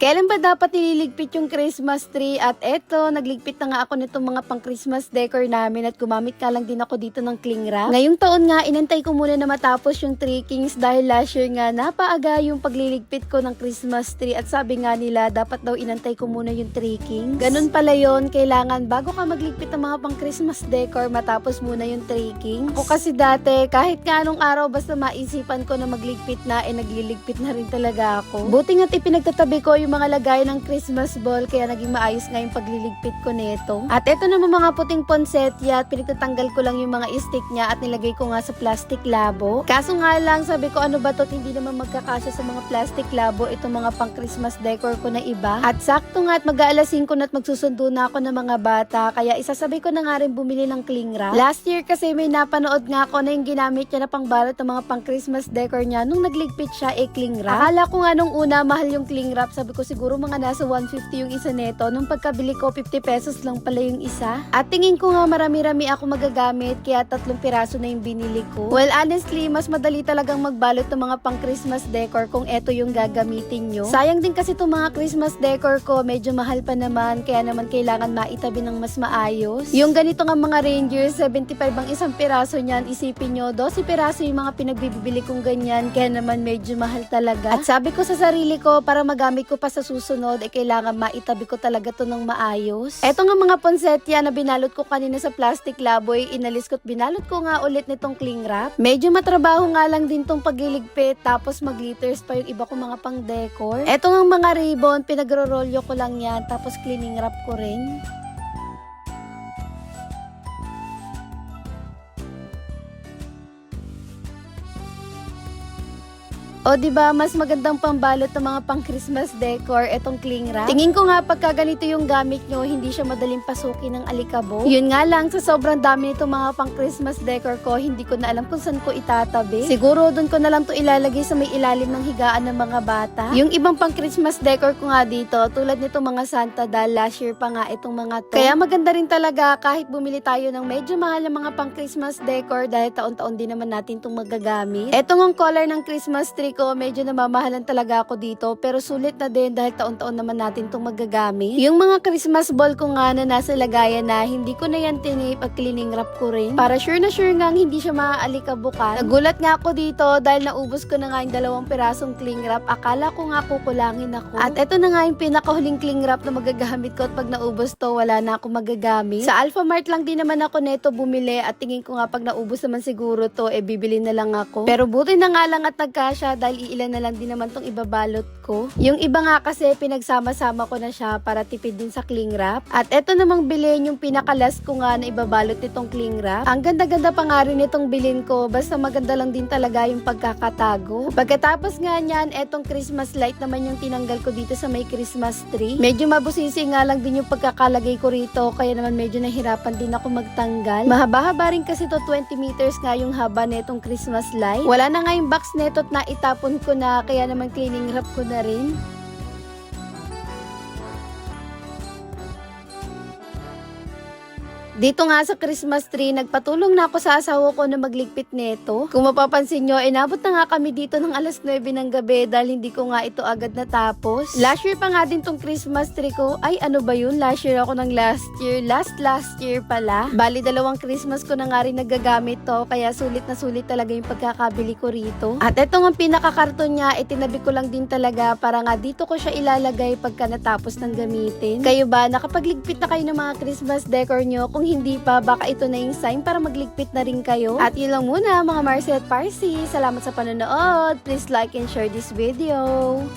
Kailan ba dapat nililigpit yung Christmas tree? At eto, nagligpit na nga ako nitong mga pang Christmas decor namin at gumamit ka lang din ako dito ng cling wrap. Ngayong taon nga, inantay ko muna na matapos yung tree kings dahil last year nga napaaga yung pagliligpit ko ng Christmas tree at sabi nga nila dapat daw inantay ko muna yung tree kings. Ganun pala yon kailangan bago ka magligpit ng mga pang Christmas decor matapos muna yung tree kings. Ako kasi dati, kahit nga anong araw basta maisipan ko na magligpit na, eh nagliligpit na rin talaga ako. Buti nga't ipinagtatabi ko yung mga lagay ng Christmas ball kaya naging maayos nga yung pagliligpit ko nito. At eto naman mga puting ponsetya at pinagtatanggal ko lang yung mga stick niya at nilagay ko nga sa plastic labo. Kaso nga lang sabi ko ano ba to hindi naman magkakasya sa mga plastic labo itong mga pang Christmas decor ko na iba. At sakto nga at mag-aalasin ko na at magsusundo na ako ng mga bata kaya isasabi ko na nga rin bumili ng cling wrap. Last year kasi may napanood nga ako na yung ginamit niya na pangbalot ng mga pang Christmas decor niya nung nagligpit siya eh cling wrap. Akala ko nga nung una mahal yung cling wrap sabi ko siguro mga nasa 150 yung isa neto nung pagkabili ko 50 pesos lang pala yung isa. At tingin ko nga marami-rami ako magagamit kaya tatlong piraso na yung binili ko. Well honestly mas madali talagang magbalot ng mga pang Christmas decor kung eto yung gagamitin nyo. Sayang din kasi itong mga Christmas decor ko medyo mahal pa naman kaya naman kailangan maitabi ng mas maayos. Yung ganito nga mga Rangers 75 ang isang piraso niyan isipin nyo 12 piraso yung mga pinagbibili kong ganyan kaya naman medyo mahal talaga. At sabi ko sa sarili ko para magamit ko pa sa susunod eh kailangan maitabi ko talaga to ng maayos. Eto nga mga ponsetya na binalot ko kanina sa plastic laboy inalis ko at binalot ko nga ulit nitong cling wrap. Medyo matrabaho nga lang din tong pagliligpit tapos mag-glitters pa yung iba kong mga pang decor. Eto nga mga ribbon pinagro-rolyo ko lang yan tapos cleaning wrap ko rin. O di ba mas magandang pambalot ng mga pang Christmas decor etong cling wrap. Tingin ko nga pagka ganito yung gamit nyo, hindi siya madaling pasukin ng alikabok. Yun nga lang sa sobrang dami nitong mga pang Christmas decor ko, hindi ko na alam kung saan ko itatabi. Siguro doon ko na lang to ilalagay sa may ilalim ng higaan ng mga bata. Yung ibang pang Christmas decor ko nga dito, tulad nitong mga Santa dahil last year pa nga itong mga to. Kaya maganda rin talaga kahit bumili tayo ng medyo mahal na mga pang Christmas decor dahil taon-taon din naman natin itong magagamit. Etong ang color ng Christmas tree ko, medyo namamahalan talaga ako dito pero sulit na din dahil taon-taon naman natin itong magagamit. Yung mga Christmas ball ko nga na nasa lagayan na hindi ko na yan tinip at cleaning wrap ko rin. Para sure na sure nga hindi siya maaalikabukan. Nagulat nga ako dito dahil naubos ko na nga yung dalawang pirasong cling wrap. Akala ko nga kukulangin ako. At eto na nga yung pinakahuling cling wrap na magagamit ko at pag naubos to wala na ako magagamit. Sa Alpha Mart lang din naman ako neto bumili at tingin ko nga pag naubos naman siguro to eh bibili na lang ako. Pero buti na nga lang at nagkasya dahil iilan na lang din naman tong ibabalot ko. Yung iba nga kasi pinagsama-sama ko na siya para tipid din sa cling wrap. At eto namang bilhin yung pinakalas ko nga na ibabalot nitong cling wrap. Ang ganda-ganda pa nga rin itong bilhin ko basta maganda lang din talaga yung pagkakatago. Pagkatapos nga niyan, etong Christmas light naman yung tinanggal ko dito sa may Christmas tree. Medyo mabusisi nga lang din yung pagkakalagay ko rito kaya naman medyo nahirapan din ako magtanggal. Mahaba-haba rin kasi to 20 meters nga yung haba netong Christmas light. Wala na nga yung box neto at naitapon ko na kaya naman cleaning wrap ko na rin. Dito nga sa Christmas tree, nagpatulong na ako sa asawa ko na magligpit nito. Kung mapapansin nyo, inabot na nga kami dito ng alas 9 ng gabi dahil hindi ko nga ito agad natapos. Last year pa nga din tong Christmas tree ko. Ay, ano ba yun? Last year ako ng last year. Last last year pala. Bali, dalawang Christmas ko na nga rin nagagamit to. Kaya sulit na sulit talaga yung pagkakabili ko rito. At ito nga pinakakarton niya, itinabi ko lang din talaga para nga dito ko siya ilalagay pagka natapos ng gamitin. Kayo ba, nakapagligpit na kayo ng mga Christmas decor nyo? Kung hindi pa, baka ito na yung sign para magligpit na rin kayo. At yun lang muna mga Marcy at Parsi. Salamat sa panonood. Please like and share this video.